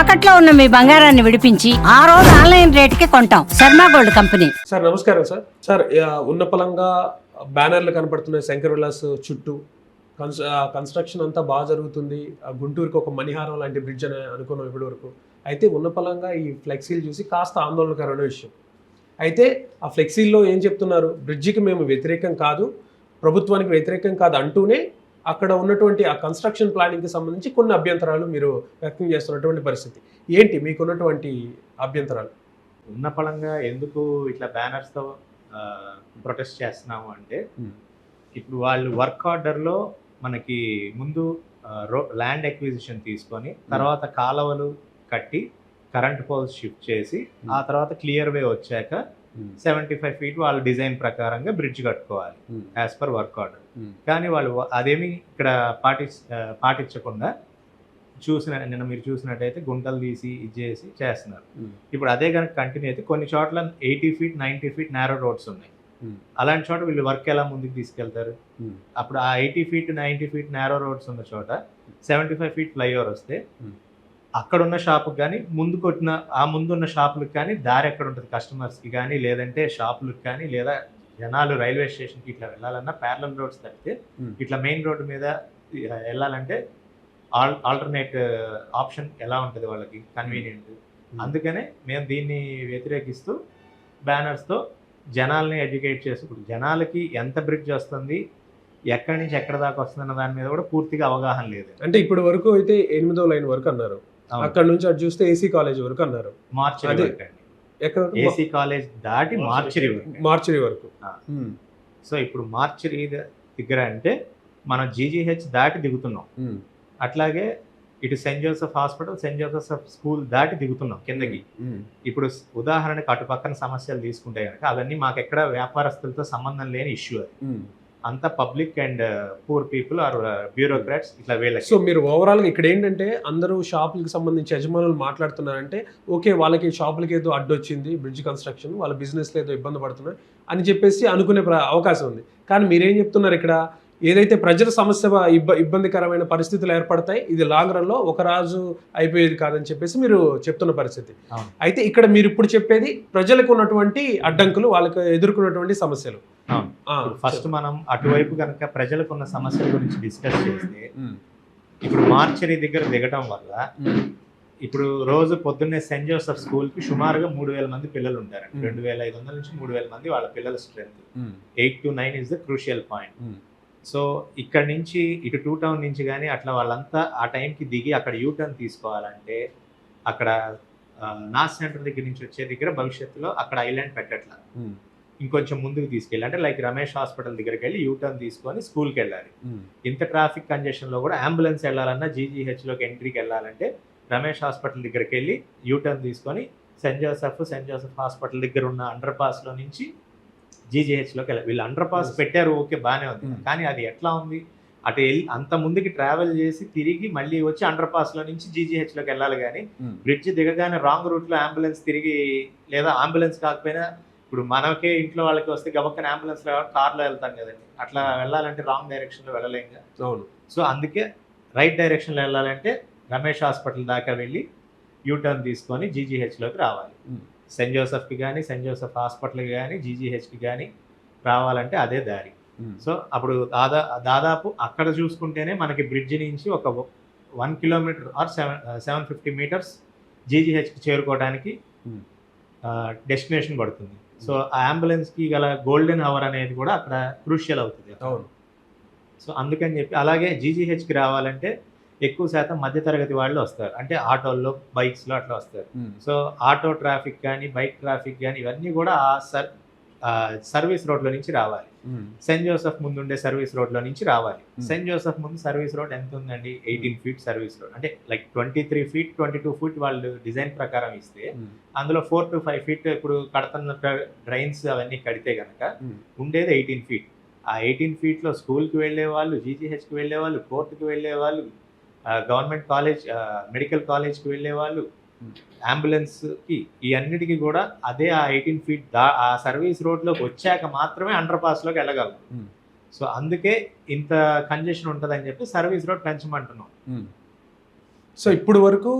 తాకట్లో ఉన్న మీ బంగారాన్ని విడిపించి ఆ రోజు ఆన్లైన్ రేటుకి కొంటాం. Sharma gold company. సార్ నమస్కారం సార్. సార్ ఉన్న పలంగా బ్యానర్లు కనపడుతున్నాయి. శంకర్ విలాస్ చుట్టూ. కన్స్ కన్స్ట్రక్షన్ అంతా బాగా జరుగుతుంది. ఆ, గుంటూరుకి ఒక మణిహారం లాంటి బ్రిడ్జ్ అని అనుకున్నాం ఇప్పటి వరకు. అయితే ఉన్న పలంగా ఈ ఫ్లెక్సీలు చూసి కాస్త ఆందోళనకరమైన విషయం. అయితే ఆ ఫ్లెక్సీల్లో ఏం చెప్తున్నారు? బ్రిడ్జికి మేము వ్యతిరేకం కాదు. ప్రభుత్వానికి వ్యతిరేకం కాదు అంటూనే అక్కడ ఉన్నటువంటి ఆ కన్స్ట్రక్షన్ ప్లానింగ్కి సంబంధించి కొన్ని అభ్యంతరాలు మీరు వ్యక్తం చేస్తున్నటువంటి పరిస్థితి. ఏంటి మీకున్నటువంటి అభ్యంతరాలు? ఉన్న పళంగా ఎందుకు ఇట్లా బ్యానర్స్తో ప్రొటెస్ట్ చేస్తున్నాము అంటే. ఇప్పుడు వాళ్ళు వర్క్ ఆర్డర్లో మనకి ముందు ల్యాండ్ ఎక్విజిషన్ తీసుకొని తర్వాత కాలువలు కట్టి కరెంట్ పోల్స్ షిఫ్ట్ చేసి ఆ తర్వాత క్లియర్ వే వచ్చాక సెవెంటీ ఫైవ్ ఫీట్ వాళ్ళ డిజైన్ ప్రకారంగా బ్రిడ్జ్ కట్టుకోవాలి యాజ్ పర్ వర్క్ ఆర్డర్ కానీ వాళ్ళు అదేమి ఇక్కడ పాటి పాటించకుండా చూసిన నిన్న మీరు చూసినట్టయితే గుంటలు తీసి ఇది చేసి చేస్తున్నారు. ఇప్పుడు అదే కనుక కంటిన్యూ అయితే కొన్ని చోట్ల eighty feet ninety feet narrow roads ఉన్నాయి. అలాంటి చోట వీళ్ళు వర్క్ ఎలా ముందుకు తీసుకెళ్తారు? అప్పుడు ఆ eighty feet ninety feet narrow roads ఉన్న చోట సెవెంటీ ఫైవ్ ఫీట్ ఫ్లైఓవర్ వస్తే అక్కడ ఉన్న షాపుకి కానీ ముందు కొట్టిన ఆ ముందున్న షాపులకు కానీ దారి ఎక్కడ ఉంటుంది? కస్టమర్స్కి కానీ లేదంటే షాపులకు కానీ లేదా జనాలు రైల్వే స్టేషన్కి ఇట్లా వెళ్ళాలన్నా ప్యారలల్ రోడ్స్ తప్పితే. ఇట్లా మెయిన్ రోడ్డు మీద వెళ్ళాలంటే ఆల్ ఆల్టర్నేట్ ఆప్షన్ ఎలా ఉంటుంది వాళ్ళకి? కన్వీనియంట్. అందుకనే మేము దీన్ని వ్యతిరేకిస్తూ బ్యానర్స్తో జనాల్ని ఎడ్యుకేట్ చేసి ఇప్పుడు జనాలకి ఎంత బ్రిడ్జ్ వస్తుంది ఎక్కడి నుంచి ఎక్కడ దాకా వస్తుంది అన్న దాని మీద కూడా పూర్తిగా అవగాహన లేదు. అంటే ఇప్పటి వరకు అయితే ఎనిమిదో లైన్ వరకు అన్నారు. అక్కడ నుంచి అటు చూస్తే ఏసీ కాలేజ్ వరకు అన్నారు. ఎక్కడ వరకు? ఏసీ కాలేజ్ దాటి మార్చరీ వరకు మార్చిరి వరకు సో ఇప్పుడు మార్చరీ దగ్గర అంటే మనం జీజీహెచ్ దాటి దిగుతున్నాం. అట్లాగే ఇటు Saint Joseph hospital Saint Joseph school దాటి దిగుతున్నాం కిందకి. ఇప్పుడు ఉదాహరణకు అటు పక్కన సమస్యలు తీసుకుంటే కనుక అవన్నీ మాకు ఎక్కడ వ్యాపారస్తులతో సంబంధం లేని ఇష్యూ అది. అంతా public and poor people or bureaucrats ఇట్లా వీళ్ళకి. సో మీరు ఓవరాల్ ఇక్కడ ఏంటంటే అందరూ షాపులకు సంబంధించి యజమానులు మాట్లాడుతున్నారంటే ఓకే వాళ్ళకి షాపులకి ఏదో అడ్డొచ్చింది బ్రిడ్జ్ కన్స్ట్రక్షన్ వాళ్ళ బిజినెస్ ఏదో ఇబ్బంది పడుతున్నాయి అని చెప్పేసి అనుకునే అవకాశం ఉంది. కానీ మీరేం చెప్తున్నారు ఇక్కడ? ఏదైతే ప్రజల సమస్య ఇబ్బ ఇబ్బందికరమైన పరిస్థితులు ఏర్పడతాయి ఇది లాంగ్ రన్లో ఒక రాజు అయిపోయేది కాదని చెప్పేసి మీరు చెప్తున్న పరిస్థితి. అయితే ఇక్కడ మీరు ఇప్పుడు చెప్పేది ప్రజలకు ఉన్నటువంటి అడ్డంకులు వాళ్ళకి ఎదుర్కొన్నటువంటి సమస్యలు. ఫస్ట్ మనం అటువైపు కనుక ప్రజలకు ఉన్న సమస్యల గురించి డిస్కస్ చేస్తే ఇప్పుడు మార్చరీ దగ్గర దిగటం వల్ల ఇప్పుడు రోజు పొద్దున్నే సెయింట్ జోసెఫ్ స్కూల్కి సుమారుగా మూడు వేల మంది పిల్లలు ఉంటారు. రెండు వేల ఐదు వందల నుంచి మూడు వేల మంది వాళ్ళ పిల్లల strength eight to nine is the crucial point so ఇక్కడ నుంచి ఇటు టూ టౌన్ నుంచి కానీ అట్లా వాళ్ళంతా ఆ టైంకి దిగి అక్కడ యూ టర్న్ తీసుకోవాలంటే అక్కడ నాస్ సెంటర్ దగ్గర నుంచి వచ్చే దగ్గర భవిష్యత్తులో అక్కడ ఐలాండ్ పెట్టట్ల. ఇంకొంచెం ముందుకు తీసుకెళ్ళి అంటే లైక్ రమేష్ హాస్పిటల్ దగ్గరికి వెళ్ళి యూ టర్న్ తీసుకొని స్కూల్కి వెళ్ళాలి ఉమ్, ఇంత ట్రాఫిక్ కంజెషన్లో కూడా అంబులెన్స్ వెళ్ళాలన్నా జీజీహెచ్లోకి ఎంట్రీకి వెళ్ళాలంటే రమేష్ హాస్పిటల్ దగ్గరికి వెళ్ళి యూ టర్న్ తీసుకొని Saint Joseph Saint Joseph hospital దగ్గర ఉన్న అండర్ పాస్లో నుంచి జీజీహెచ్లోకి వెళ్ళాలి వీళ్ళు అండర్ పాస్. పెట్టారు ఓకే బాగానే ఉంది Hmm. కానీ అది ఎట్లా ఉంది అటు వెళ్ళి అంత ముందుకి ట్రావెల్ చేసి తిరిగి మళ్ళీ వచ్చి అండర్ పాస్లో నుంచి జీజీహెచ్లోకి వెళ్ళాలి కానీ. బ్రిడ్జ్ దిగగానే రాంగ్ రూట్లో అంబులెన్స్ తిరిగి లేదా అంబులెన్స్ కాకపోయినా ఇప్పుడు మనకే ఇంట్లో వాళ్ళకి వస్తే గబక్కన అంబులెన్స్ కార్లో వెళ్తాం కదండి. అట్లా వెళ్ళాలంటే రాంగ్ డైరెక్షన్లో వెళ్ళలేం కదా. అవును. సో అందుకే రైట్ డైరెక్షన్లో వెళ్ళాలంటే రమేష్ హాస్పిటల్ దాకా వెళ్ళి యూటర్న్ తీసుకొని జీజీహెచ్లోకి రావాలి. సెయింట్ జోసెఫ్కి కానీ సెయింట్ జోసెఫ్ హాస్పిటల్కి కానీ జీజీహెచ్కి కానీ రావాలంటే అదే దారి. సో అప్పుడు దాదా దాదాపు అక్కడ చూసుకుంటేనే మనకి బ్రిడ్జ్ నుంచి ఒక one kilometre or seven seven fifty metres జీజీహెచ్కి చేరుకోవడానికి. డెస్టినేషన్ పడుతుంది. సో ఆ అంబులెన్స్కి గల గోల్డెన్ అవర్ అనేది కూడా అక్కడ క్రూషియల్ అవుతుంది. అవును. సో అందుకని చెప్పి అలాగే జీజీహెచ్కి రావాలంటే ఎక్కువ శాతం మధ్యతరగతి వాళ్ళు వస్తారు. అంటే ఆటోల్లో బైక్స్లో అట్లా వస్తారు. సో ఆటో ట్రాఫిక్ కానీ బైక్ ట్రాఫిక్ కానీ ఇవన్నీ కూడా ఆ సర్ సర్వీస్ రోడ్లో నుంచి రావాలి. సెయింట్ జోసెఫ్ ముందు ఉండే సర్వీస్ రోడ్లో నుంచి రావాలి. సెయింట్ జోసెఫ్ ముందు సర్వీస్ రోడ్ ఎంత ఉందండి ఎయిటీన్ ఫీట్ సర్వీస్ రోడ్. అంటే like twenty three feet twenty two feet వాళ్ళు డిజైన్ ప్రకారం ఇస్తే అందులో ఫోర్ టు ఫైవ్ ఫీట్ ఇప్పుడు కడుతున్న డ్రైన్స్ అవన్నీ కడితే కనుక. ఉండేది ఎయిటీన్ ఫీట్. ఆ ఎయిటీన్ ఫీట్లో స్కూల్కి వెళ్ళే వాళ్ళు జీజీహెచ్కి వెళ్ళే వాళ్ళు కోర్టుకి వెళ్ళే వాళ్ళు గవర్నమెంట్ కాలేజ్ మెడికల్ కాలేజ్కి వెళ్ళే వాళ్ళు. అంబులెన్స్కి ఈ అన్నిటికీ కూడా అదే ఆ ఎయిటీన్ ఫీట్ దా ఆ సర్వీస్ రోడ్లోకి వచ్చాక మాత్రమే అండర్ పాస్లోకి వెళ్ళగలరు Hmm. సో అందుకే ఇంత కంజెషన్ ఉంటుందని చెప్పి సర్వీస్ రోడ్ పెంచమంటున్నాం. సో ఇప్పుడు వరకు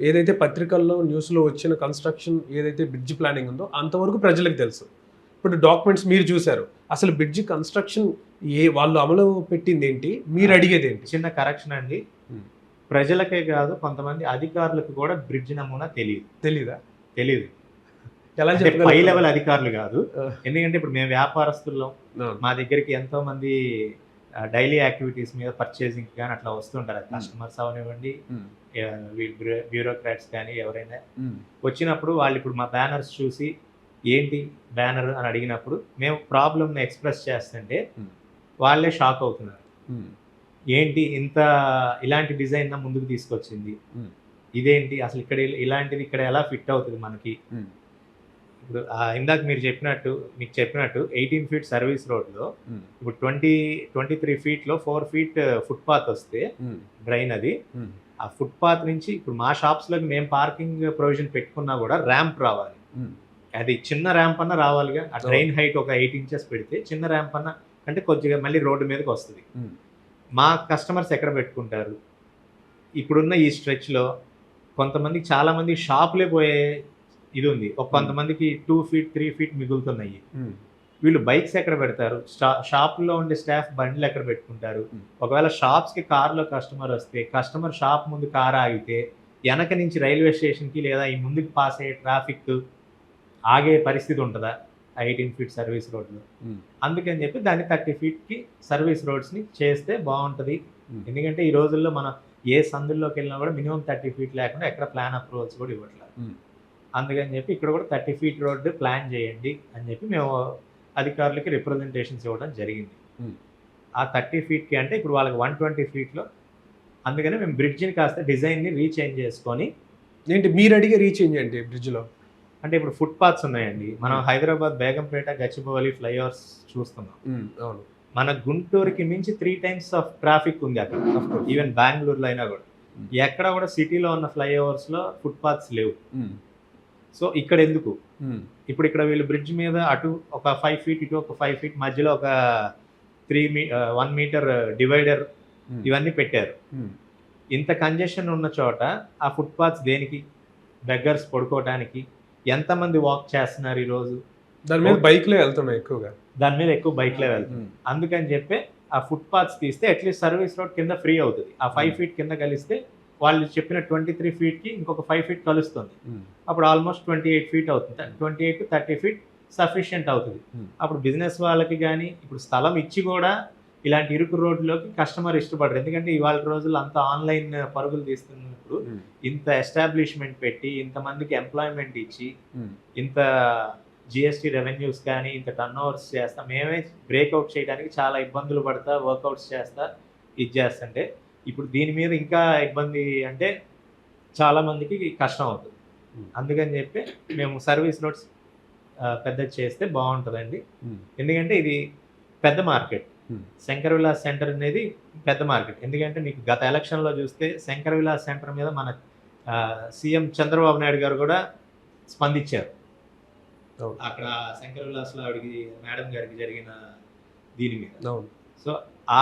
ఏదైతే పత్రికల్లో న్యూస్లో వచ్చిన కన్స్ట్రక్షన్ ఏదైతే బ్రిడ్జ్ ప్లానింగ్ ఉందో అంతవరకు ప్రజలకు తెలుసు ఇప్పుడు డాక్యుమెంట్స్ మీరు చూశారు అసలు బ్రిడ్జ్ కన్స్ట్రక్షన్ ఏ వాళ్ళు అమలు పెట్టింది ఏంటి మీరు అడిగేది ఏంటి చిన్న కరెక్షన్ అండి. ప్రజలకే కాదు కొంతమంది అధికారులకు కూడా బ్రిడ్జ్ నమూనా తెలియదు. తెలీదా? తెలియదు ఎలా పై? లెవెల్ అధికారులు కాదు. ఎందుకంటే ఇప్పుడు మేము వ్యాపారస్తుల్లో. మా దగ్గరికి ఎంతో మంది డైలీ యాక్టివిటీస్ మీద పర్చేసింగ్ కానీ అట్లా వస్తుంటారు. కస్టమర్స్ అవనివ్వండి బ్యూరోక్రాట్స్ కానీ ఎవరైనా. వచ్చినప్పుడు వాళ్ళు ఇప్పుడు మా బ్యానర్స్ చూసి ఏంటి బ్యానర్? అని అడిగినప్పుడు మేము ప్రాబ్లమ్ని ఎక్స్ప్రెస్ చేస్తుంటే. వాళ్ళే షాక్ అవుతున్నారు. ఏంటి ఇంత ఇలాంటి డిజైన్ నా ముందుకు తీసుకొచ్చింది. ఇదేంటి? అసలు ఇక్కడ ఇల- ఇలాంటిది ఇక్కడ ఎలా ఫిట్ అవుతుంది మనకి. ఇప్పుడు ఇందాక మీరు చెప్పినట్టు మీకు చెప్పినట్టు ఎయిటీన్ ఫీట్ సర్వీస్ రోడ్లో ఇప్పుడు ట్వంటీ ట్వంటీ త్రీ ఫీట్లో ఫోర్ ఫీట్ ఫుట్పాత్ వస్తే డ్రైన్ అది. ఆ ఫుట్పాత్ నుంచి ఇప్పుడు మా షాప్స్లోకి మేము పార్కింగ్ ప్రొవిజన్ పెట్టుకున్నా కూడా ర్యాంప్ రావాలి. అది చిన్న ర్యాంప్ అన్న రావాలిగా ఆ డ్రైన్ హైట్ ఒక ఎయిట్ ఇంచెస్ పెడితే చిన్న ర్యాంప్ అన్న అంటే కొద్దిగా మళ్ళీ రోడ్డు మీదకి వస్తుంది. మా కస్టమర్స్ ఎక్కడ పెట్టుకుంటారు? ఇప్పుడున్న ఈ స్ట్రెచ్లో కొంతమంది చాలా మంది షాప్లే పోయే ఇది ఉంది. ఒక కొంతమందికి టూ ఫీట్ త్రీ ఫీట్ మిగులుతున్నాయి. ఉమ్, వీళ్ళు బైక్స్ ఎక్కడ పెడతారు? షా- షాపుల్లో ఉండే స్టాఫ్ బండ్లు ఎక్కడ పెట్టుకుంటారు? Hmm. ఒకవేళ షాప్స్కి కార్లో కస్టమర్ వస్తే కస్టమర్ షాప్ ముందు కార్ ఆగితే వెనక నుంచి రైల్వే స్టేషన్కి లేదా ఈ ముందుకు పాస్ అయ్యే ట్రాఫిక్ ఆగే పరిస్థితి ఉంటుందా? ఎయిటీన్ ఫీట్ సర్వీస్ రోడ్లో అందుకని చెప్పి దాన్ని థర్టీ ఫీట్కి సర్వీస్ రోడ్స్ని చేస్తే బాగుంటుంది. ఎందుకంటే ఈ రోజుల్లో మనం ఏ సందుల్లోకి వెళ్ళినా కూడా మినిమం థర్టీ ఫీట్ లేకుండా ఎక్కడ ప్లాన్ అప్రూవల్స్ కూడా ఇవ్వట్లేదు. అందుకని చెప్పి ఇక్కడ కూడా థర్టీ ఫీట్ రోడ్డు ప్లాన్ చేయండి అని చెప్పి మేము అధికారులకి రిప్రజెంటేషన్స్ ఇవ్వడం జరిగింది. ఆ థర్టీ ఫీట్కి అంటే ఇప్పుడు వాళ్ళకి వన్ ట్వంటీ ఫీట్లో అందుకని మేము బ్రిడ్జిని కాస్త డిజైన్ని రీచేంజ్ చేసుకొని ఏంటి మీరు అడిగే రీచేంజ్ ఏంటి బ్రిడ్జ్లో అంటే ఇప్పుడు ఫుట్పాత్స్ ఉన్నాయండి. మనం Hmm. హైదరాబాద్ బేగంపేట గచ్చిబౌలి ఫ్లైఓవర్స్ చూస్తున్నాం. ఉమ్, అవును. మన గుంటూరుకి మించి త్రీ టైమ్స్ ఆఫ్ ట్రాఫిక్ ఉంది అక్కడ. ఈవెన్ బెంగళూరులో అయినా కూడా. Hmm. ఎక్కడ కూడా సిటీలో ఉన్న ఫ్లైఓవర్స్లో ఫుట్పాత్స్ లేవు. ఉమ్, సో ఇక్కడ ఎందుకు? ఇప్పుడు ఇక్కడ వీళ్ళు బ్రిడ్జ్ మీద అటు ఒక ఫైవ్ ఫీట్ ఇటు ఒక ఫైవ్ ఫీట్ మధ్యలో ఒక త్రీ మీ వన్ మీటర్ డివైడర్ ఇవన్నీ పెట్టారు. ఇంత కంజెషన్ ఉన్న చోట ఆ ఫుట్పాత్స్ దేనికి? బెగ్గర్స్ పడుకోవడానికి ఎంతమంది వాక్ చేస్తున్నారు ఈరోజు దాని మీద బైక్లే వెళ్తున్నాయి ఎక్కువగా. దాని మీద ఎక్కువ బైక్లే వెళ్తారు ఉమ్, అందుకని చెప్పి ఆ ఫుట్పాత్స్ తీస్తే అట్లీస్ట్ సర్వీస్ రోడ్ కింద ఫ్రీ అవుతుంది. ఆ ఫైవ్. ఫీట్ కింద కలిస్తే వాళ్ళు చెప్పిన ట్వంటీ త్రీ ఫీట్కి ఇంకొక ఫైవ్ ఫీట్ కలుస్తుంది. అప్పుడు ఆల్మోస్ట్ ట్వంటీ ఎయిట్ ఫీట్ అవుతుంది. Twenty eight to thirty feet sufficient అవుతుంది. అప్పుడు బిజినెస్ వాళ్ళకి కానీ ఇప్పుడు స్థలం ఇచ్చి కూడా ఇలాంటి ఇరుకు రోడ్లోకి కస్టమర్ ఇష్టపడరు. ఎందుకంటే ఇవాళ రోజుల్లో అంత ఆన్లైన్ పరుగులు తీస్తున్నప్పుడు ఉమ్, ఇంత ఎస్టాబ్లిష్మెంట్ పెట్టి ఇంతమందికి ఎంప్లాయ్మెంట్ ఇచ్చి ఇంత జిఎస్టీ రెవెన్యూస్ కానీ ఇంత టర్న్ ఓవర్స్ చేస్తా మేమే బ్రేక్అవుట్ చేయడానికి చాలా ఇబ్బందులు పడతా వర్కౌట్స్ చేస్తా ఇది చేస్తుంటే ఇప్పుడు దీని మీద ఇంకా ఇబ్బంది అంటే చాలా మందికి కష్టం అవుతుంది. అందుకని చెప్పి మేము సర్వీస్ రోడ్స్ పెద్దది చేస్తే బాగుంటుందండి. ఎందుకంటే ఇది పెద్ద మార్కెట్. శంకర్ విలాస్ సెంటర్ అనేది పెద్ద మార్కెట్. ఎందుకంటే మీకు గత ఎలక్షన్లో చూస్తే శంకర్ విలాస్ సెంటర్ మీద మన సీఎం చంద్రబాబు నాయుడు గారు కూడా స్పందించారు. అక్కడ శంకర్ విలాస్లో ఆవిడకి మేడం గారికి జరిగిన దీని మీద. అవును. సో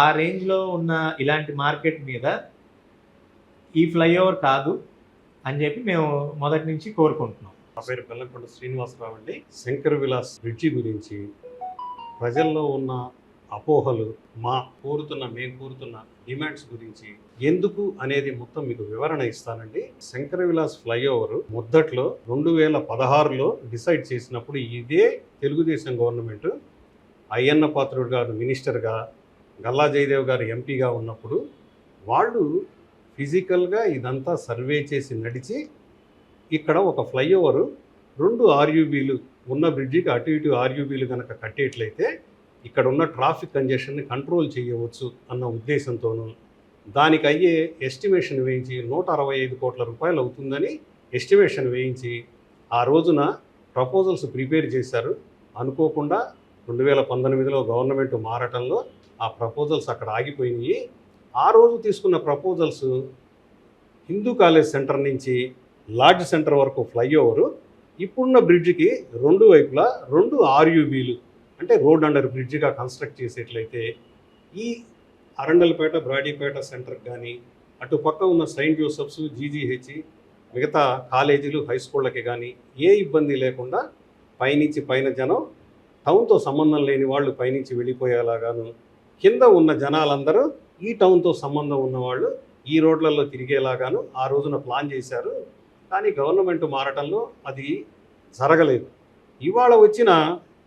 ఆ రేంజ్లో ఉన్న ఇలాంటి మార్కెట్ మీద ఈ ఫ్లైఓవర్ కాదు అని చెప్పి మేము మొదటి నుంచి కోరుకుంటున్నాం. నా పేరు బెల్లంకొండ శ్రీనివాసరావు అండి. శంకర్ విలాస్ బ్రిడ్జి గురించి ప్రజల్లో ఉన్న అపోహలు మా కోరుతున్న మేము కోరుతున్న డిమాండ్స్ గురించి ఎందుకు అనేది మొత్తం మీకు వివరణ ఇస్తానండి. శంకర విలాస్ ఫ్లైఓవర్ మొదట్లో రెండు వేల పదహారులో డిసైడ్ చేసినప్పుడు ఇదే తెలుగుదేశం గవర్నమెంట్ అయ్యన్న పాత్రుడు గారు మినిస్టర్గా గల్లా జయదేవ్ గారు ఎంపీగా ఉన్నప్పుడు వాళ్ళు ఫిజికల్గా ఇదంతా సర్వే చేసి నడిచి ఇక్కడ ఒక ఫ్లైఓవర్ రెండు ఆర్యూబీలు ఉన్న బ్రిడ్జికి అటు ఇటు ఆర్యూబీలు కనుక కట్టేట్లయితే ఇక్కడ ఉన్న ట్రాఫిక్ కంజెషన్ని కంట్రోల్ చేయవచ్చు అన్న ఉద్దేశంతోనూ దానికి అయ్యే ఎస్టిమేషన్ వేయించి నూట అరవై ఐదు కోట్ల రూపాయలు అవుతుందని ఎస్టిమేషన్ వేయించి ఆ రోజున ప్రపోజల్స్ ప్రిపేర్ చేశారు. అనుకోకుండా రెండు వేల పంతొమ్మిదిలో గవర్నమెంట్ మారటంలో ఆ ప్రపోజల్స్ అక్కడ ఆగిపోయినాయి. ఆ రోజు తీసుకున్న ప్రపోజల్స్ హిందూ కాలేజ్ సెంటర్ నుంచి లాడ్జ్ సెంటర్ వరకు ఫ్లైఓవరు ఇప్పుడున్న బ్రిడ్జికి రెండు వైపులా రెండు ఆర్యూబీలు అంటే రోడ్ అండర్ బ్రిడ్జ్గా కన్స్ట్రక్ట్ చేసేట్లయితే ఈ అరండల్పేట బ్రాడీపేట సెంటర్ కానీ అటు పక్క ఉన్న సెయింట్ జోసెఫ్స్ జీజీహెచ్ మిగతా కాలేజీలు హై స్కూళ్ళకి కానీ ఏ ఇబ్బంది లేకుండా పైనుంచి పైన జనం టౌన్తో సంబంధం లేని వాళ్ళు పైనుంచి వెళ్ళిపోయేలాగాను కింద ఉన్న జనాలందరూ ఈ టౌన్తో సంబంధం ఉన్నవాళ్ళు ఈ రోడ్లలో తిరిగేలాగాను ఆ రోజున ప్లాన్ చేశారు. కానీ గవర్నమెంట్ మారటంలో అది జరగలేదు. ఇవాళ వచ్చిన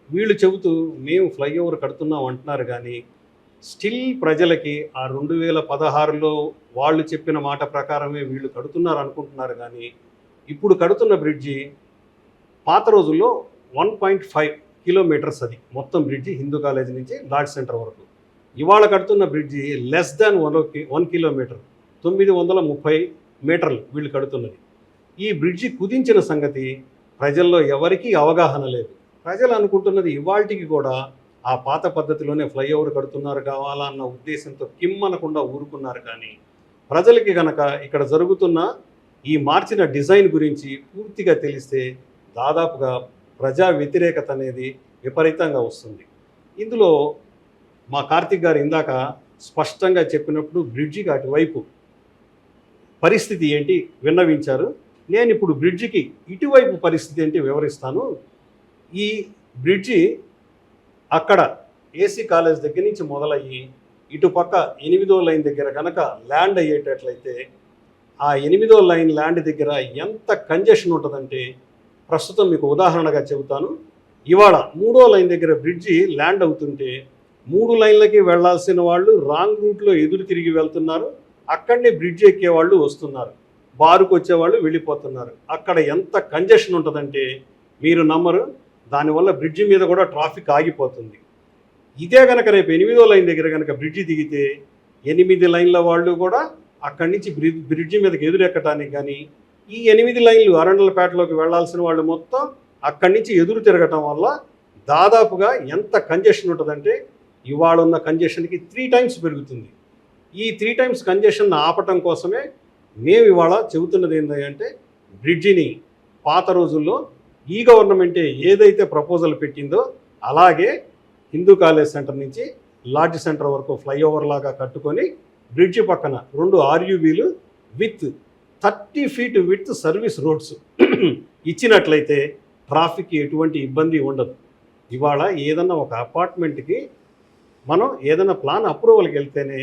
వీళ్ళు చెబుతూ మేము ఫ్లైఓవర్ కడుతున్నాం అంటున్నారు కానీ స్టిల్ ప్రజలకి ఆ రెండు వేల పదహారులో వాళ్ళు చెప్పిన మాట ప్రకారమే వీళ్ళు కడుతున్నారు అనుకుంటున్నారు కానీ ఇప్పుడు కడుతున్న బ్రిడ్జి పాత రోజుల్లో వన్ పాయింట్ ఫైవ్ కిలోమీటర్స్ అది మొత్తం బ్రిడ్జి హిందూ కాలేజ్ నుంచి లార్డ్ సెంటర్ వరకు. ఇవాళ కడుతున్న bridge less than one one kilometre తొమ్మిది వందల ముప్పై మీటర్లు వీళ్ళు కడుతున్నది. ఈ బ్రిడ్జి కుదించిన సంగతి ప్రజల్లో ఎవరికీ అవగాహన లేదు. ప్రజలు అనుకుంటున్నది ఇవాళకి కూడా ఆ పాత పద్ధతిలోనే ఫ్లైఓవర్ కడుతున్నారు కావాలా అన్న ఉద్దేశంతో కిమ్మనకుండా ఊరుకున్నారు కానీ ప్రజలకి గనక ఇక్కడ జరుగుతున్న ఈ మార్చిన డిజైన్ గురించి పూర్తిగా తెలిస్తే దాదాపుగా ప్రజా వ్యతిరేకత అనేది విపరీతంగా వస్తుంది. ఇందులో మా కార్తిక్ గారు ఇందాక స్పష్టంగా చెప్పినప్పుడు బ్రిడ్జికి అటువైపు పరిస్థితి ఏంటి విన్నవించారు. నేను ఇప్పుడు బ్రిడ్జికి ఇటువైపు పరిస్థితి ఏంటి వివరిస్తాను. ఈ బ్రిడ్జి అక్కడ ఏసీ కాలేజ్ దగ్గర నుంచి మొదలయ్యి ఇటుపక్క ఎనిమిదో లైన్ దగ్గర కనుక ల్యాండ్ అయ్యేటట్లయితే ఆ ఎనిమిదో లైన్ ల్యాండ్ దగ్గర ఎంత కంజెషన్ ఉంటుందంటే ప్రస్తుతం మీకు ఉదాహరణగా చెబుతాను. ఇవాళ మూడో లైన్ దగ్గర బ్రిడ్జి ల్యాండ్ అవుతుంటే మూడు లైన్లకి వెళ్ళాల్సిన వాళ్ళు రాంగ్ రూట్లో ఎదురు తిరిగి వెళ్తున్నారు. అక్కడనే బ్రిడ్జ్ ఎక్కేవాళ్ళు వస్తున్నారు. బారుకు వచ్చేవాళ్ళు వెళ్ళిపోతున్నారు. అక్కడ ఎంత కంజెషన్ ఉంటుందంటే మీరు నమ్మరు. దానివల్ల బ్రిడ్జి మీద కూడా ట్రాఫిక్ ఆగిపోతుంది. ఇదే కనుక రేపు ఎనిమిదో లైన్ దగ్గర కనుక బ్రిడ్జి దిగితే ఎనిమిది లైన్ల వాళ్ళు కూడా అక్కడి నుంచి బ్రిడ్జ్ బ్రిడ్జి మీదకి ఎదురెక్కటానికి కానీ ఈ ఎనిమిది లైన్లు అరండలపేటలోకి వెళ్ళాల్సిన వాళ్ళు మొత్తం అక్కడి నుంచి ఎదురు తిరగటం వల్ల దాదాపుగా ఎంత కంజెషన్ ఉంటుందంటే ఇవాళ ఉన్న కంజెషన్కి త్రీ టైమ్స్ పెరుగుతుంది. ఈ త్రీ టైమ్స్ కంజెషన్ ఆపటం కోసమే మేము ఇవాళ చెబుతున్నది ఏంటంటే బ్రిడ్జిని పాత రోజుల్లో ఈ గవర్నమెంటే ఏదైతే ప్రపోజల్ పెట్టిందో అలాగే హిందూ కాలేజ్ సెంటర్ నుంచి లాడ్జ్ సెంటర్ వరకు ఫ్లైఓవర్ లాగా కట్టుకొని బ్రిడ్జ్ పక్కన రెండు ఆర్యూవీలు with thirty feet with service roads ఇచ్చినట్లయితే ట్రాఫిక్ ఎటువంటి ఇబ్బంది ఉండదు. ఇవాళ ఏదన్నా ఒక అపార్ట్మెంట్కి మనం ఏదైనా ప్లాన్ అప్రూవల్కి వెళ్తేనే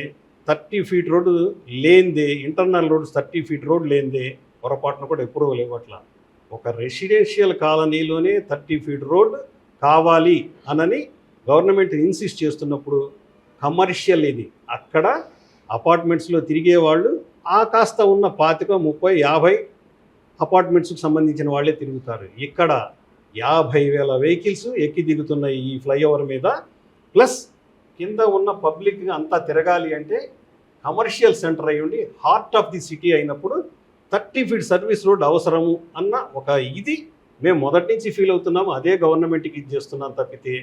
థర్టీ ఫీట్ రోడ్డు లేనిదే internal roads thirty feet road లేనిదే పొరపాటున కూడా అప్రూవల్ ఇవ్వట్లా. ఒక రెసిడెన్షియల్ కాలనీలోనే థర్టీ ఫీట్ రోడ్ కావాలి అనని గవర్నమెంట్ ఇన్సిస్ట్ చేస్తున్నప్పుడు కమర్షియల్ ఇది. అక్కడ అపార్ట్మెంట్స్లో తిరిగే వాళ్ళు ఆ కాస్త ఉన్న పాతిక ముప్పై యాభై అపార్ట్మెంట్స్కి సంబంధించిన వాళ్ళే తిరుగుతారు. ఇక్కడ యాభై వేల వెహికల్స్ ఎక్కి దిగుతున్నాయి ఈ ఫ్లైఓవర్ మీద. ప్లస్ కింద ఉన్న పబ్లిక్ అంతా తిరగాలి అంటే కమర్షియల్ సెంటర్ అయ్యుండి హార్ట్ ఆఫ్ ది సిటీ అయినప్పుడు థర్టీ ఫీట్ సర్వీస్ రోడ్ అవసరము అన్న ఒక ఇది మేము మొదటి నుంచి ఫీల్ అవుతున్నాము. అదే గవర్నమెంట్కి ఇది చేస్తున్నాం తప్పితే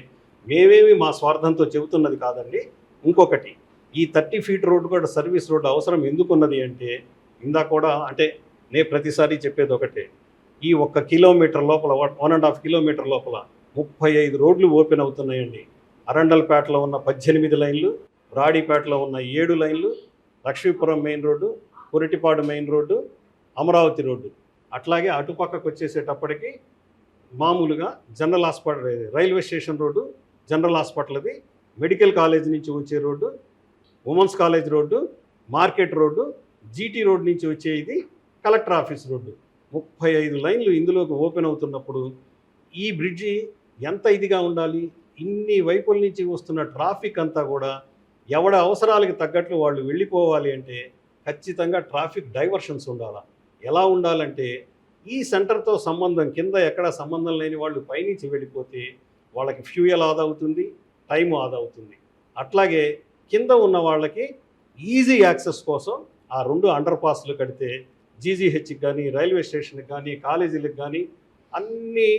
మేమేమి మా స్వార్థంతో చెబుతున్నది కాదండి. ఇంకొకటి ఈ థర్టీ ఫీట్ రోడ్ కూడా సర్వీస్ రోడ్డు అవసరం ఎందుకున్నది అంటే ఇందా కూడా అంటే నే ప్రతిసారి చెప్పేది ఒకటే ఈ ఒక్క కిలోమీటర్ లోపల వన్ అండ్ హాఫ్ కిలోమీటర్ లోపల ముప్పై ఐదు రోడ్లు ఓపెన్ అవుతున్నాయండి. అరండల్పేటలో ఉన్న పద్దెనిమిది లైన్లు రాడిపేటలో ఉన్న ఏడు లైన్లు Lakshmipuram main road Kuratipadu main road Amaravati road. అట్లాగే అటుపక్కకు వచ్చేసేటప్పటికి మామూలుగా general hospital railway station road general హాస్పిటల్ది. Medical college నుంచి వచ్చే road women's college road market road GT road నుంచి వచ్చే ఇది కలెక్టర్ ఆఫీస్ రోడ్డు. ముప్పై ఐదు లైన్లు ఇందులోకి ఓపెన్ అవుతున్నప్పుడు ఈ బ్రిడ్జి ఎంత ఇదిగా ఉండాలి? ఇన్ని వైపుల నుంచి వస్తున్న ట్రాఫిక్ అంతా కూడా ఎవడ అవసరాలకు తగ్గట్లు వాళ్ళు వెళ్ళిపోవాలి అంటే ఖచ్చితంగా ట్రాఫిక్ డైవర్షన్స్ ఉండాలా? ఎలా ఉండాలంటే ఈ సెంటర్తో సంబంధం కింద ఎక్కడ సంబంధం లేని వాళ్ళు పైనుంచి వెళ్ళిపోతే వాళ్ళకి ఫ్యూయల్ ఆదా అవుతుంది టైం ఆదా అవుతుంది అట్లాగే కింద ఉన్న వాళ్ళకి ఈజీ యాక్సెస్ కోసం ఆ రెండు అండర్ పాస్లు కడితే జీజీహెచ్కి కానీ రైల్వే స్టేషన్కి కానీ కాలేజీలకు కానీ అన్నీ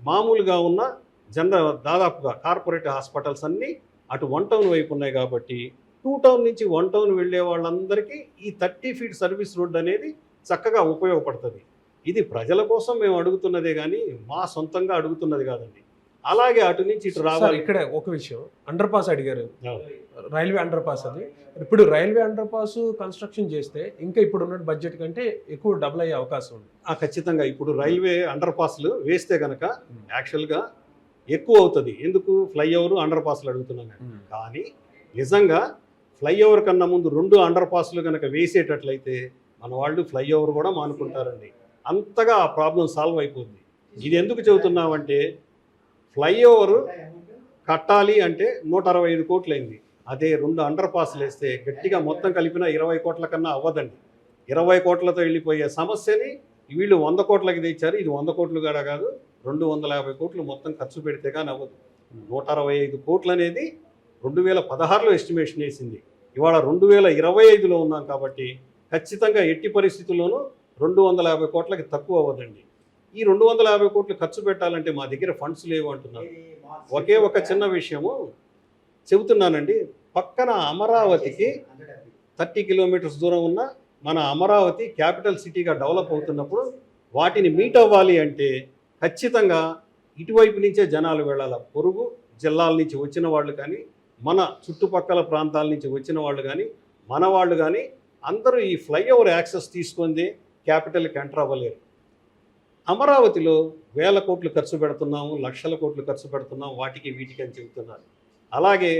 మామూలుగా ఉన్న జనరల్ దాదాపుగా కార్పొరేట్ హాస్పిటల్స్ అన్నీ అటు వన్ టౌన్ వైపు ఉన్నాయి కాబట్టి టూ టౌన్ నుంచి వన్ టౌన్ వెళ్ళే వాళ్ళందరికీ ఈ థర్టీ ఫీట్ సర్వీస్ రోడ్ అనేది చక్కగా ఉపయోగపడుతుంది. ఇది ప్రజల కోసం మేము అడుగుతున్నదే కానీ మా సొంతంగా అడుగుతున్నది కాదండి. అలాగే అటు నుంచి ఇటు రావాలి. ఇక్కడ ఒక విషయం. అండర్ పాస్ అడిగారు. రైల్వే అండర్ పాస్ అది. ఇప్పుడు రైల్వే అండర్ పాస్ కన్స్ట్రక్షన్ చేస్తే ఇంకా ఇప్పుడు ఉన్న బడ్జెట్ కంటే ఎక్కువ డబుల్ అయ్యే అవకాశం ఉంది. ఆ, ఖచ్చితంగా. ఇప్పుడు రైల్వే అండర్ పాస్లు వేస్తే కనుక యాక్చువల్గా ఎక్కువ అవుతుంది. ఎందుకు? ఫ్లైఓవర్ అండర్ పాస్లు అడుగుతున్నాం కానీ. కానీ నిజంగా ఫ్లైఓవర్ కన్నా ముందు రెండు అండర్ పాస్లు కనుక వేసేటట్లయితే మన వాళ్ళు ఫ్లైఓవర్ కూడా మానుకుంటారండి. అంతగా ఆ ప్రాబ్లం సాల్వ్ అయిపోద్ది. ఇది ఎందుకు చెబుతున్నామంటే ఫ్లైఓవర్ కట్టాలి అంటే నూట అరవై ఐదు కోట్లు అయింది అదే రెండు అండర్ పాస్లు వేస్తే గట్టిగా మొత్తం కలిపిన ఇరవై కోట్ల కన్నా అవ్వదండి. ఇరవై కోట్లతో వెళ్ళిపోయే సమస్యని వీళ్ళు వంద కోట్లకి తెచ్చారు. ఇది వంద కోట్లు కూడా కాదు రెండు వందల యాభై కోట్లు మొత్తం ఖర్చు పెడితే కానీ అవ్వదు. నూట అరవై ఐదు కోట్లు అనేది రెండు వేల పదహారులో ఎస్టిమేషన్ వేసింది ఇవాళ రెండు వేల ఇరవై ఐదులో ఉన్నాం కాబట్టి ఖచ్చితంగా ఎట్టి పరిస్థితుల్లోనూ రెండు వందల యాభై కోట్లకి తక్కువ అవ్వదండి. ఈ రెండు వందల యాభై కోట్లు ఖర్చు పెట్టాలంటే మా దగ్గర ఫండ్స్ లేవు అంటున్నారు. ఒకే ఒక చిన్న విషయము చెబుతున్నానండి. పక్కన అమరావతికి థర్టీ కిలోమీటర్స్ దూరం ఉన్న మన అమరావతి క్యాపిటల్ సిటీగా డెవలప్ అవుతున్నప్పుడు వాటిని మీట్ అవ్వాలి అంటే ఖచ్చితంగా ఇటువైపు నుంచే జనాలు వెళ్ళాలి. పొరుగు జిల్లాల నుంచి వచ్చిన వాళ్ళు కానీ మన చుట్టుపక్కల ప్రాంతాల నుంచి వచ్చిన వాళ్ళు కానీ మన వాళ్ళు కానీ అందరూ ఈ ఫ్లైఓవర్ యాక్సెస్ తీసుకుంది క్యాపిటల్కి ఎంటర్ అవ్వలేరు. అమరావతిలో వేల కోట్లు ఖర్చు పెడుతున్నాము లక్షల కోట్లు ఖర్చు పెడుతున్నాం వాటికి వీటికి అని చెబుతున్నారు. అలాగే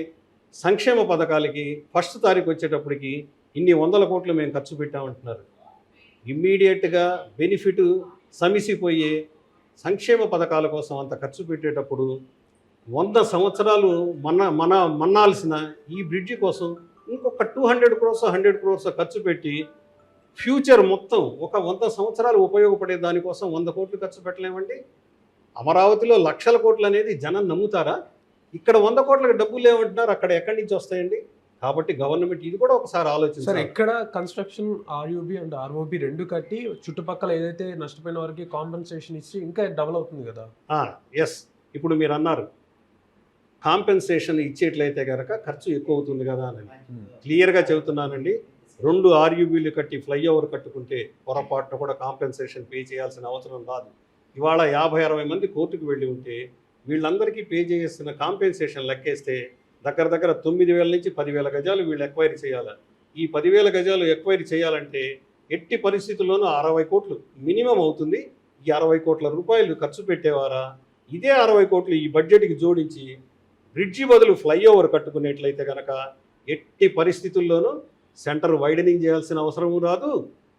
సంక్షేమ పథకాలకి ఫస్ట్ తారీఖు వచ్చేటప్పటికి ఇన్ని వందల కోట్లు మేము ఖర్చు పెట్టామంటున్నారు ఇమ్మీడియట్గా బెనిఫిట్ సమిసిపోయే సంక్షేమ పథకాల కోసం అంత ఖర్చు పెట్టేటప్పుడు వంద సంవత్సరాలు మన మన మన్నాల్సిన ఈ బ్రిడ్జి కోసం ఇంకొక two hundred crores hundred crores ఖర్చు పెట్టి ఫ్యూచర్ మొత్తం ఒక వంద సంవత్సరాలు ఉపయోగపడే దానికోసం వంద కోట్లు ఖర్చు పెట్టలేమండి. అమరావతిలో లక్షల కోట్లు అనేది జనం నమ్ముతారా? ఇక్కడ వంద కోట్లకు డబ్బులు లేవంటున్నారు అక్కడ ఎక్కడి నుంచి వస్తాయండి? కాబట్టి గవర్నమెంట్ ఇది కూడా ఒకసారి సార్ ఆలోచించాలి ఇక్కడ కన్స్ట్రక్షన్ ఆర్యూబి అండ్ ఆర్ఓబి రెండు కట్టి చుట్టుపక్కల ఏదైతే నష్టపోయిన వారికి కాంపెన్సేషన్ ఇచ్చి ఇంకా డబుల్ అవుతుంది కదా? ఎస్ ఇప్పుడు మీరు అన్నారు కాంపెన్సేషన్ ఇచ్చేట్లయితే కనుక ఖర్చు ఎక్కువ అవుతుంది కదా అని. క్లియర్గా చెబుతున్నానండి. రెండు ఆర్యూబీలు కట్టి ఫ్లైఓవర్ కట్టుకుంటే పొరపాటున కూడా కాంపెన్సేషన్ పే చేయాల్సిన అవసరం రాదు. ఇవాళ యాభై అరవై మంది కోర్టుకు వెళ్ళి ఉంటే వీళ్ళందరికీ పే చేయాల్సిన కాంపెన్సేషన్ లెక్కేస్తే దగ్గర దగ్గర తొమ్మిది వేల నుంచి పదివేల గజాలు వీళ్ళు ఎక్వైరీ చేయాలి. ఈ పదివేల గజాలు ఎక్వైరీ చేయాలంటే ఎట్టి పరిస్థితుల్లోనూ అరవై కోట్లు మినిమం అవుతుంది. ఈ అరవై కోట్ల రూపాయలు ఖర్చు పెట్టేవారా? ఇదే అరవై కోట్లు ఈ బడ్జెట్కి జోడించి బ్రిడ్జి బదులు ఫ్లైఓవర్ కట్టుకునేట్లయితే కనుక ఎట్టి పరిస్థితుల్లోనూ సెంటర్ వైడనింగ్ చేయాల్సిన అవసరం రాదు.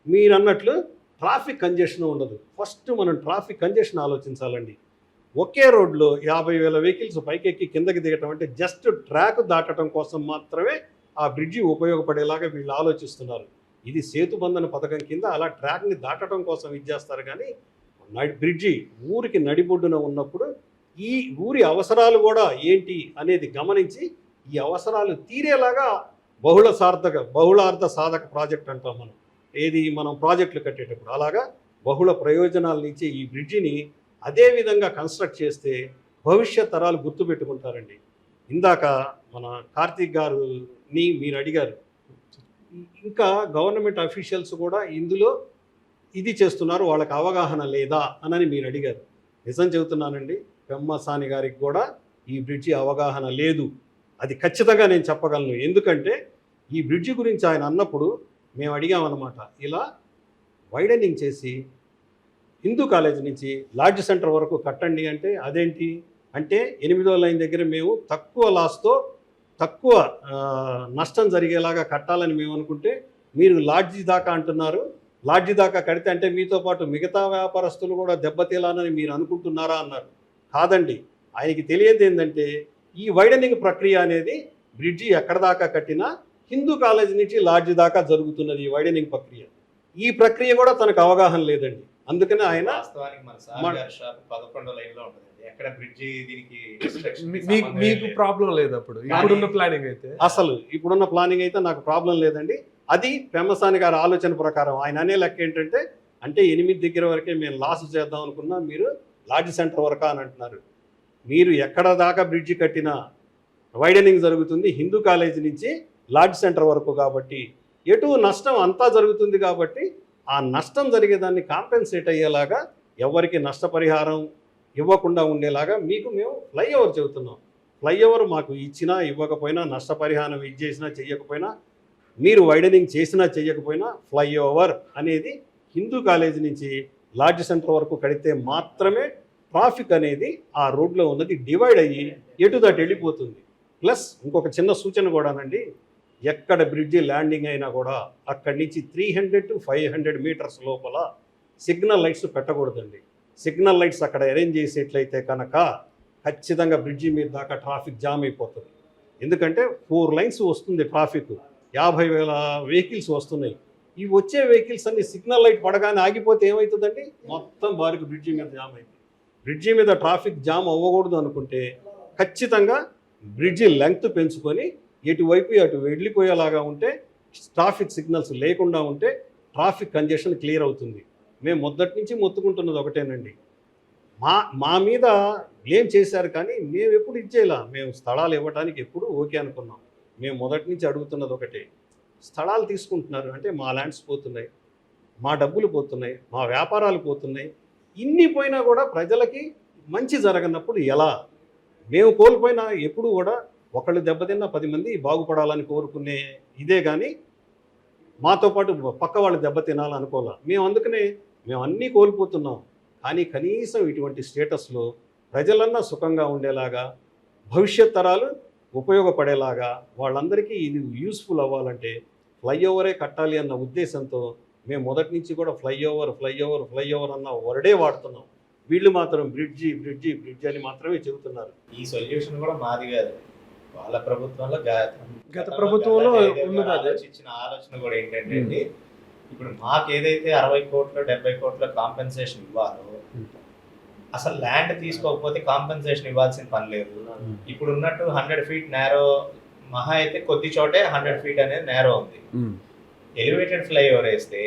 మీరు అన్నట్లు ట్రాఫిక్ కంజెషన్ ఉండదు. ఫస్ట్ మనం ట్రాఫిక్ కంజెషన్ ఆలోచించాలండి. ఒకే రోడ్లో యాభై వేల వెహికల్స్ పైకెక్కి కిందకి దిగటం అంటే జస్ట్ ట్రాక్ దాటడం కోసం మాత్రమే ఆ బ్రిడ్జి ఉపయోగపడేలాగా వీళ్ళు ఆలోచిస్తున్నారు. ఇది సేతుబంధన పథకం కింద అలా ట్రాక్ని దాటడం కోసం ఇది చేస్తారు కానీ నడి బ్రిడ్జి ఊరికి నడిబొడ్డున ఉన్నప్పుడు ఈ ఊరి అవసరాలు కూడా ఏంటి అనేది గమనించి ఈ అవసరాలు తీరేలాగా బహుళ సార్థక బహుళార్థ సాధక ప్రాజెక్ట్ అంటాం మనం. ఏది మనం ప్రాజెక్టులు కట్టేటప్పుడు అలాగా బహుళ ప్రయోజనాల నుంచి ఈ బ్రిడ్జిని అదే విధంగా కన్స్ట్రక్ట్ చేస్తే భవిష్యత్ తరాలు గుర్తుపెట్టుకుంటారండి ఇందాక మన కార్తీక్ గారుని మీరు అడిగారు. ఇంకా గవర్నమెంట్ అఫీషియల్స్ కూడా ఇందులో ఇది చేస్తున్నారు వాళ్ళకి అవగాహన లేదా అనని మీరు అడిగారు. నిజం చెబుతున్నానండి. పెమ్మసాని గారికి కూడా ఈ బ్రిడ్జి అవగాహన లేదు. అది ఖచ్చితంగా నేను చెప్పగలను. ఎందుకంటే ఈ బ్రిడ్జి గురించి ఆయన అన్నప్పుడు మేము అడిగామన్నమాట. ఇలా వైడనింగ్ చేసి హిందూ కాలేజ్ నుంచి లాడ్జ్ సెంటర్ వరకు కట్టండి అంటే అదేంటి? అంటే ఎనిమిదో లైన్ దగ్గర మేము తక్కువ లాస్తో తక్కువ నష్టం జరిగేలాగా కట్టాలని మేము అనుకుంటే మీరు లాడ్జి దాకా అంటున్నారు. లాడ్జి దాకా కడితే అంటే మీతో పాటు మిగతా వ్యాపారస్తులు కూడా దెబ్బతీలానని మీరు అనుకుంటున్నారా అన్నారు. కాదండి. ఆయనకి తెలియదు ఏంటంటే ఈ వైడనింగ్ ప్రక్రియ అనేది బ్రిడ్జి ఎక్కడ దాకా కట్టినా హిందూ కాలేజ్ నుంచి లాడ్జి దాకా జరుగుతున్నది ఈ వైడనింగ్ ప్రక్రియ. ఈ ప్రక్రియ కూడా తనకు అవగాహన లేదండి. అందుకనే ఆయన మీకు ప్రాబ్లం లేదు అప్పుడు? ఇప్పుడున్న ప్లానింగ్ అయితే? అసలు ఇప్పుడున్న ప్లానింగ్ అయితే నాకు ప్రాబ్లం లేదండి. అది పెమ్మసాని గారి ఆలోచన ప్రకారం. ఆయన అనే లెక్క ఏంటంటే అంటే ఎనిమిది దగ్గర వరకే మేము లాస్ చేద్దాం అనుకున్నా మీరు లాడ్జ్ సెంటర్ వరకు అని అంటున్నారు. మీరు ఎక్కడ దాకా బ్రిడ్జి కట్టినా వైడనింగ్ జరుగుతుంది. హిందూ కాలేజ్ నుంచి లాడ్జ్ సెంటర్ వరకు కాబట్టి ఎటు నష్టం అంతా జరుగుతుంది కాబట్టి ఆ నష్టం జరిగేదాన్ని కాంపెన్సేట్ అయ్యేలాగా ఎవరికి నష్టపరిహారం ఇవ్వకుండా ఉండేలాగా మీకు మేము ఫ్లైఓవర్ చెబుతున్నాం. ఫ్లైఓవర్ మాకు ఇచ్చినా ఇవ్వకపోయినా నష్టపరిహారం ఇచ్చేసినా చెయ్యకపోయినా మీరు వైడనింగ్ చేసినా చెయ్యకపోయినా ఫ్లైఓవర్ అనేది హిందూ కాలేజీ నుంచి లాడ్జ్ సెంటర్ వరకు కడితే మాత్రమే ట్రాఫిక్ అనేది ఆ రోడ్లో ఉన్నది డివైడ్ అయ్యి ఎటు దాటి వెళ్ళిపోతుంది. ప్లస్ ఇంకొక చిన్న సూచన కూడానండి ఎక్కడ బ్రిడ్జి ల్యాండింగ్ అయినా కూడా అక్కడి నుంచి three hundred to five hundred metres లోపల సిగ్నల్ లైట్స్ పెట్టకూడదండి. సిగ్నల్ లైట్స్ అక్కడ అరేంజ్ చేసేట్లయితే కనుక ఖచ్చితంగా బ్రిడ్జి మీద దాకా ట్రాఫిక్ జామ్ అయిపోతుంది. ఎందుకంటే ఫోర్ లైన్స్ వస్తుంది ట్రాఫిక్ యాభై వేల వెహికల్స్ వస్తున్నాయి. ఈ వచ్చే వెహికల్స్ అన్ని సిగ్నల్ లైట్ పడగానే ఆగిపోతే ఏమవుతుందండి? మొత్తం బారికి బ్రిడ్జి మీద జామ్ అయిపోతుంది. బ్రిడ్జి మీద ట్రాఫిక్ జామ్ అవ్వకూడదు అనుకుంటే ఖచ్చితంగా బ్రిడ్జి లెంగ్త్ పెంచుకొని ఎటువైపు అటు వెళ్ళిపోయేలాగా ఉంటే ట్రాఫిక్ సిగ్నల్స్ లేకుండా ఉంటే ట్రాఫిక్ కంజెషన్ క్లియర్ అవుతుంది. మేము మొదటి నుంచి మొత్తుకుంటున్నది ఒకటేనండి. మా మా మీద ఏం చేశారు కానీ మేము ఎప్పుడు ఇచ్చేలా మేము స్థలాలు ఇవ్వడానికి ఎప్పుడు ఓకే అనుకున్నాం. మేము మొదటి నుంచి అడుగుతున్నది ఒకటే. స్థలాలు తీసుకుంటున్నారు అంటే మా ల్యాండ్స్ పోతున్నాయి మా డబ్బులు పోతున్నాయి మా వ్యాపారాలు పోతున్నాయి ఇన్ని పోయినా కూడా ప్రజలకి మంచి జరగనప్పుడు ఎలా? మేము కోల్పోయినా ఎప్పుడు కూడా ఒకళ్ళు దెబ్బతిన్నా పది మంది బాగుపడాలని కోరుకునే ఇదే కానీ మాతో పాటు పక్క వాళ్ళు దెబ్బతినాలని అనుకోలే మేము అందుకనే మేము అన్నీ కోల్పోతున్నాం. కానీ కనీసం ఇటువంటి స్టేటస్లో ప్రజలన్నా సుఖంగా ఉండేలాగా భవిష్యత్ తరాలు ఉపయోగపడేలాగా వాళ్ళందరికీ ఇది యూస్ఫుల్ అవ్వాలంటే ఫ్లైఓవరే కట్టాలి అన్న ఉద్దేశంతో మేము మొదటి నుంచి కూడా ఫ్లైఓవర్ ఫ్లైఓవర్ ఫ్లైఓవర్ అన్న వర్డే వాడుతున్నాం. వీళ్ళు మాత్రం బ్రిడ్జి బ్రిడ్జి బ్రిడ్జి అని మాత్రమే చెబుతున్నారు. ఈ సొల్యూషన్ కూడా మాది కాదు. వాళ్ళ ప్రభుత్వంలో గత ప్రభుత్వంలో. ఆలోచించిన ఆలోచన కూడా ఏంటంటే అండి, ఇప్పుడు మాకు ఏదైతే అరవై కోట్లు డెబ్బై కోట్ల కాంపెన్సేషన్ ఇవ్వాలో. అసలు ల్యాండ్ తీసుకోకపోతే కాంపెన్సేషన్ ఇవ్వాల్సిన పని లేదు. ఇప్పుడు ఉన్నట్టు హండ్రెడ్ ఫీట్ నేరో మహా అయితే కొద్ది చోటే హండ్రెడ్ ఫీట్ అనేది నేరో ఉంది. ఎలివేటెడ్ ఫ్లైఓవర్ వేస్తే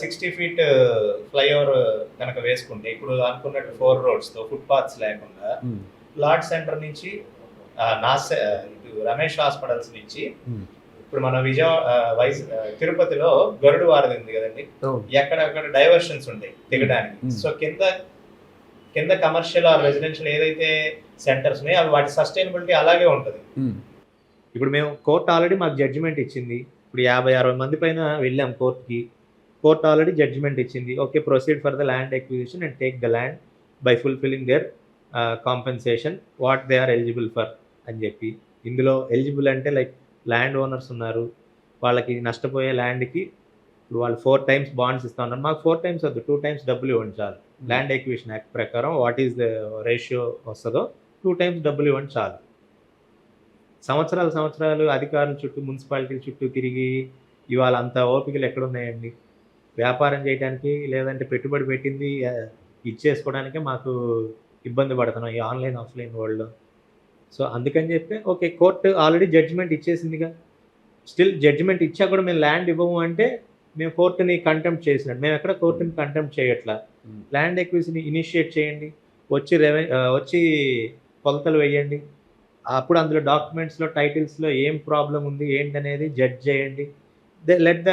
సిక్స్టీ ఫీట్ ఫ్లైఓవర్ కనుక వేసుకుంటే ఇప్పుడు అనుకున్నట్టు ఫోర్ రోడ్స్తో ఫుట్పాత్స్ లేకుండా లార్డ్ సెంటర్ నుంచి నాస్ రమేష్ హాస్పిటల్స్ నుంచి Hmm. ఇప్పుడు మన విజయవాడ వైజ్ తిరుపతిలో గరుడు వారది ఉంది కదండి ఎక్కడక్కడ డైవర్షన్స్ ఉంటాయి దిగడానికి Hmm. సో కింద కింద కమర్షియల్ ఆర్ రెసిడెన్షియల్ ఏదైతే సెంటర్స్ ఉన్నాయో అవి వాటి సస్టైనబిలిటీ అలాగే ఉంటుంది. ఇప్పుడు మేము కోర్ట్ ఆల్రెడీ మాకు జడ్జిమెంట్ ఇచ్చింది. ఇప్పుడు యాభై అరవై మంది పైన వెళ్ళాం కోర్టుకి. కోర్ట్ ఆల్రెడీ జడ్జిమెంట్ ఇచ్చింది. Okay proceed for the land acquisition and take the land by fulfilling their compensation what they are eligible for అని చెప్పి. ఇందులో ఎలిజిబుల్ అంటే లైక్ ల్యాండ్ ఓనర్స్ ఉన్నారు. వాళ్ళకి నష్టపోయే ల్యాండ్కి ఇప్పుడు వాళ్ళు ఫోర్ టైమ్స్ బాండ్స్ ఇస్తా ఉన్నారు. మాకు ఫోర్ టైమ్స్ వద్దు టూ టైమ్స్ డబ్బులు ఇవ్వండి చాలు. ల్యాండ్ ఎక్విజిషన్ యాక్ట్ ప్రకారం వాట్ ఈస్ ద రేషియో వస్తుందో టూ టైమ్స్ డబ్బులు ఇవ్వండి చాలు. సంవత్సరాలు సంవత్సరాలు అధికారుల చుట్టూ మున్సిపాలిటీల చుట్టూ తిరిగి ఇవాళ అంత ఓపికలు ఎక్కడున్నాయండి? వ్యాపారం చేయడానికి లేదంటే పెట్టుబడి పెట్టింది ఇచ్చేసుకోవడానికే మాకు ఇబ్బంది పడుతున్నాం ఈ ఆన్లైన్ ఆఫ్లైన్ వరల్డ్లో. సో అందుకని చెప్పి ఓకే కోర్టు ఆల్రెడీ జడ్జిమెంట్ ఇచ్చేసిందిగా. స్టిల్ జడ్జిమెంట్ ఇచ్చా కూడా మేము ల్యాండ్ ఇవ్వము అంటే మేము కోర్టుని కంటెంప్ట్ చేసినట్టు మేము ఎక్కడ కోర్టుని కంటెంప్ట్ చేయట్లా. ల్యాండ్ ఎక్విజిని ఇనిషియేట్ చేయండి వచ్చి రెవె ఆ, వచ్చి కొలతలు వేయండి. అప్పుడు అందులో డాక్యుమెంట్స్లో టైటిల్స్లో ఏం ప్రాబ్లం ఉంది ఏంటనేది జడ్జ్ చేయండి. They let the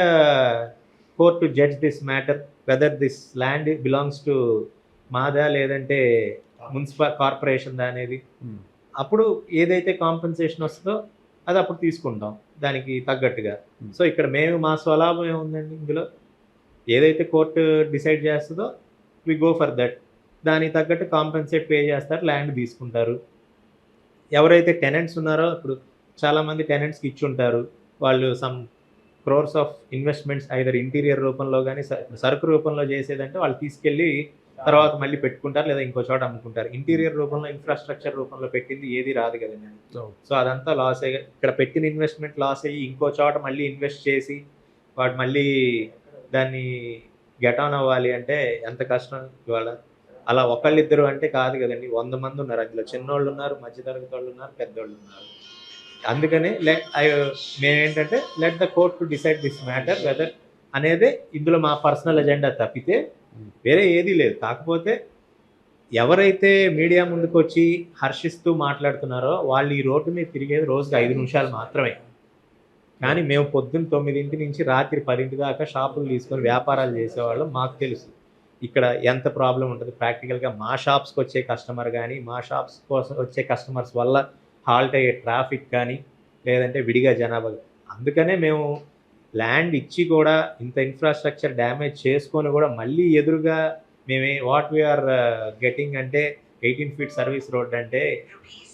court judge this matter whether this land belongs to మాదా లేదంటే మున్సిపల్ కార్పొరేషన్ దా అనేది అప్పుడు ఏదైతే కాంపెన్సేషన్ వస్తుందో అది అప్పుడు తీసుకుంటాం దానికి తగ్గట్టుగా. సో ఇక్కడ మేము మా స్వలాభం ఏముందండి ఇందులో? ఏదైతే కోర్టు డిసైడ్ చేస్తుందో వి గో ఫర్ దట్ దానికి తగ్గట్టు కాంపెన్సేట్ పే చేస్తారు ల్యాండ్ తీసుకుంటారు. ఎవరైతే టెనెంట్స్ ఉన్నారో ఇప్పుడు చాలామంది టెనెంట్స్కి ఇచ్చి ఉంటారు వాళ్ళు some crores of investments either interior రూపంలో కానీ సరుకు రూపంలో చేసేదంటే వాళ్ళు తీసుకెళ్ళి తర్వాత మళ్ళీ పెట్టుకుంటారు లేదా ఇంకో చోట అమ్ముకుంటారు. ఇంటీరియర్ రూపంలో ఇన్ఫ్రాస్ట్రక్చర్ రూపంలో పెట్టింది ఏది రాదు కదండి సో అదంతా లాస్ అయ్యి ఇక్కడ పెట్టిన ఇన్వెస్ట్మెంట్ లాస్ అయ్యి ఇంకో చోట మళ్ళీ ఇన్వెస్ట్ చేసి వాడు మళ్ళీ దాన్ని గెట్ ఆన్ అవ్వాలి అంటే ఎంత కష్టం? ఇవాళ అలా ఒకళ్ళిద్దరు అంటే కాదు కదండి. వంద మంది ఉన్నారు. అందులో చిన్నోళ్ళు ఉన్నారు మధ్యతరగతి వాళ్ళు ఉన్నారు పెద్దోళ్ళు ఉన్నారు. అందుకని లెట్ ఐ మేమేంటంటే let the court to decide this matter whether అనేది ఇందులో మా పర్సనల్ ఎజెండా తప్పితే వేరే ఏదీ లేదు. కాకపోతే ఎవరైతే మీడియా ముందుకు వచ్చి హర్షిస్తూ మాట్లాడుతున్నారో వాళ్ళు ఈ రోడ్డు మీద తిరిగేది రోజుకి ఐదు నిమిషాలు మాత్రమే. కానీ మేము పొద్దున్న తొమ్మిదింటి నుంచి రాత్రి పదింటి దాకా షాపులు తీసుకొని వ్యాపారాలు చేసేవాళ్ళం మాకు తెలుసు. ఇక్కడ ఎంత ప్రాబ్లం ఉంటుంది? ప్రాక్టికల్గా మా షాప్స్కి వచ్చే కస్టమర్ కానీ మా షాప్స్ కోసం వచ్చే కస్టమర్స్ వల్ల హాల్ట్ అయ్యే ట్రాఫిక్ కానీ లేదంటే విడిగా జనాభా అందుకనే మేము ల్యాండ్ ఇచ్చి కూడా ఇంత ఇన్ఫ్రాస్ట్రక్చర్ డ్యామేజ్ చేసుకొని కూడా మళ్ళీ ఎదురుగా మేమే వాట్ వీఆర్ గెటింగ్ అంటే ఎయిటీన్ ఫీట్ సర్వీస్ రోడ్ అంటే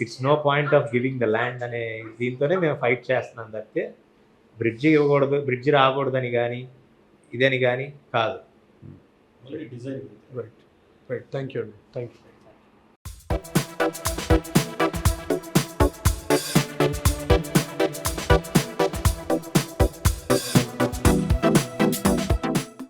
it's no point of giving the land అనే దీంతోనే మేము ఫైట్ చేస్తున్నాం తప్పితే బ్రిడ్జి ఇవ్వకూడదు బ్రిడ్జి రాకూడదని కానీ ఇదని కానీ కాదు. already desirable. Right. Right. Thank you. Thank you.